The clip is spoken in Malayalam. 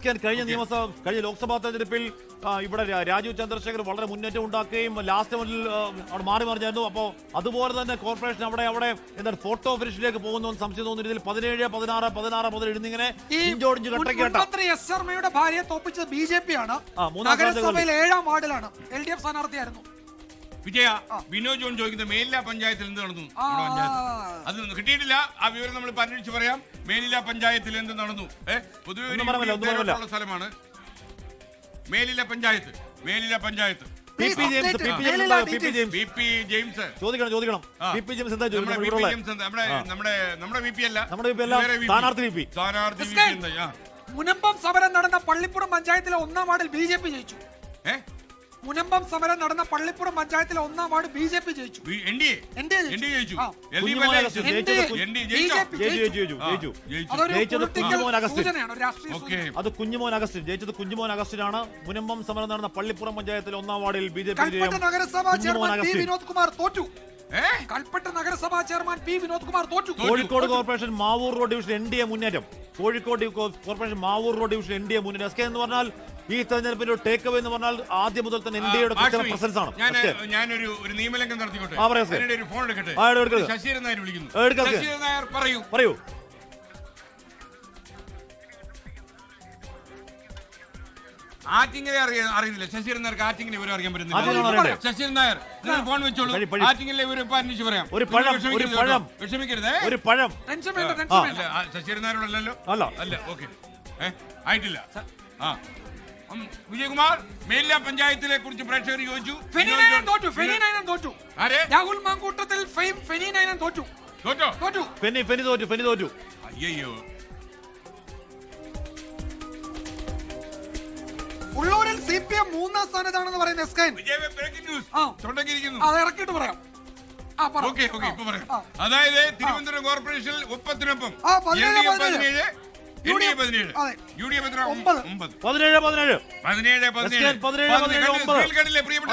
കഴിഞ്ഞ നിയമസഭ കഴിഞ്ഞ ലോക്സഭാ തെരഞ്ഞെടുപ്പിൽ ഇവിടെ രാജു രാജീവ് ചന്ദ്രശേഖർ വളരെ മുന്നേറ്റം ഉണ്ടാക്കുകയും ലാസ്റ്റ് മുന്നിൽ അവിടെ മാറി മറിഞ്ഞായിരുന്നു. അപ്പോൾ അതുപോലെ തന്നെ കോർപ്പറേഷൻ അവിടെ അവിടെ എന്താണ് ഫോട്ടോ ഫിനിഷിലേക്ക് പോകുന്നു സംശയം തോന്നുന്ന രീതിയിൽ പതിനേഴ് പതിനാറ് പതിനാറ് മുതൽ എഴുന്നിങ്ങനെ ഈ ഇഞ്ചോടിഞ്ച് മുൻ- കട്ടക്കേട്ട മുൻമന്ത്രി എസ് ശർമ്മയുടെ ഭാര്യയെ തോപ്പിച്ചത് ബി ജെ പി ആണ് നഗരസഭയിൽ ഏഴാം വാർഡിലാണ്. എൽ ഡി എഫ് സ്ഥാനാർത്ഥിയായിരുന്നു. വിജയ വിനോദ് ജോൺ ചോദിക്കുന്നത് മേലില പഞ്ചായത്തിൽ എന്ത് നടന്നു. അത് കിട്ടിയിട്ടില്ല. ആ വിവരം നമ്മൾ അന്വേഷിച്ച് പറയാം. മേലില പഞ്ചായത്തിൽ എന്ത് നടന്നു? ഏഹ് പൊതുവെ സ്ഥലമാണ്. മേലില പഞ്ചായത്ത് മേലില പഞ്ചായത്ത്. ചോദിക്കണം. മുനമ്പം സമരം നടന്ന പള്ളിപ്പുറം പഞ്ചായത്തിലെ ഒന്നാം വാർഡിൽ ബി ജെ പി ജയിച്ചു? മുനമ്പം സമരം നടന്ന പള്ളിപ്പുറം പഞ്ചായത്തിലെ ഒന്നാം വാർഡ് ബി ജെ പി ജയിച്ചു. അത് കുഞ്ഞുമോൻ അഗസ്റ്റിൻ. ജയിച്ചത് കുഞ്ഞുമോൻ അഗസ്റ്റിനാണ്. മുനമ്പം സമരം നടന്ന പള്ളിപ്പുറം പഞ്ചായത്തിലെ ഒന്നാം വാർഡിൽ ബി ജെ പി കൽപ്പറ്റ നഗരസഭാ ചെയർമാൻ വിനോദ് കുമാർ തോറ്റു? കൽപ്പറ്റ നഗരസഭാ ചെയർമാൻ പി വിനോദ് കുമാർ തോറ്റു. Kozhikode corporation Mavoor road division N D A മുന്നേറ്റം. Kozhikode corporation Mavoor road division N D A മുന്നേറ്റം. എസ് കെ എന്ന് പറഞ്ഞാൽ ഈ തെരഞ്ഞെടുപ്പിന്റെ ടേക്ക് അവേ എന്ന് പറഞ്ഞാൽ ആദ്യം മുതൽ തന്നെ എൻ ഡി എയുടെ പ്രസൻസ് ആണ്. ഞാനൊരു ഒരു നിയമലംഘനം നടത്തിക്കോട്ടെ. ഒരു ഫോൺ എടുക്കട്ടെ. ശശീരൻ നായർ വിളിക്കുന്നു. പറയൂ. പറയൂ. ആറ്റിങ്ങിനെ അറിയ അറിയുന്നില്ല. ശശീരൻ നായർക്ക് ആറ്റിങ്ങിനെ വിവരം അറിയാൻ ആറ്റിങ്ങിനെ പറ്റുന്നില്ല അറിയണ്ടേ? ശശീരൻ നായർ നിങ്ങൾ ഫോൺ വെച്ചോളൂ. പഴി, പഴി. ആറ്റിങ്ങിലെ വിവരം ഇപ്പൊ അന്വേഷിച്ച് പറയാം. ഒരു നിങ്ങൾ പഴം, വിഷമിക്കരുത് ഒരു പഴം. വിഷമിക്കരുതേ. ഒരു പഴം. ടെൻഷൻ വേണ്ട ടെൻഷൻ വേണ്ട. അല്ല ആ, നായരോടല്ലോ അല്ല. അല്ല ഓക്കെ ആയിട്ടില്ല. ആ. ഉം, വിജയകുമാർ മേലില പഞ്ചായത്തിലെ കുറിച്ച് പ്രേക്ഷകർ ചോദിച്ചു. തോറ്റു തോറ്റു. ആരെ? രാഹുൽ മാങ്കൂട്ടത്തിൽ ഫെയിം തോറ്റോ. തോറ്റു? ഫെനി ഫെനി തോറ്റു ഫെനി തോറ്റു. അയ്യോ പി എം മൂന്നാം സ്ഥാനത്താണെന്ന് പറയുന്ന എസ് കെ വിജയ ബ്രേക്കിംഗ് ന്യൂസ് ആ. തൊണ്ടക്കിരിക്കുന്നു അത് ഇറക്കിയിട്ട് പറയാം. അതായത് തിരുവനന്തപുരം കോർപ്പറേഷനിൽ ഒപ്പത്തിനൊപ്പം പതിനേഴ്, പ്രിയപ്പെട്ട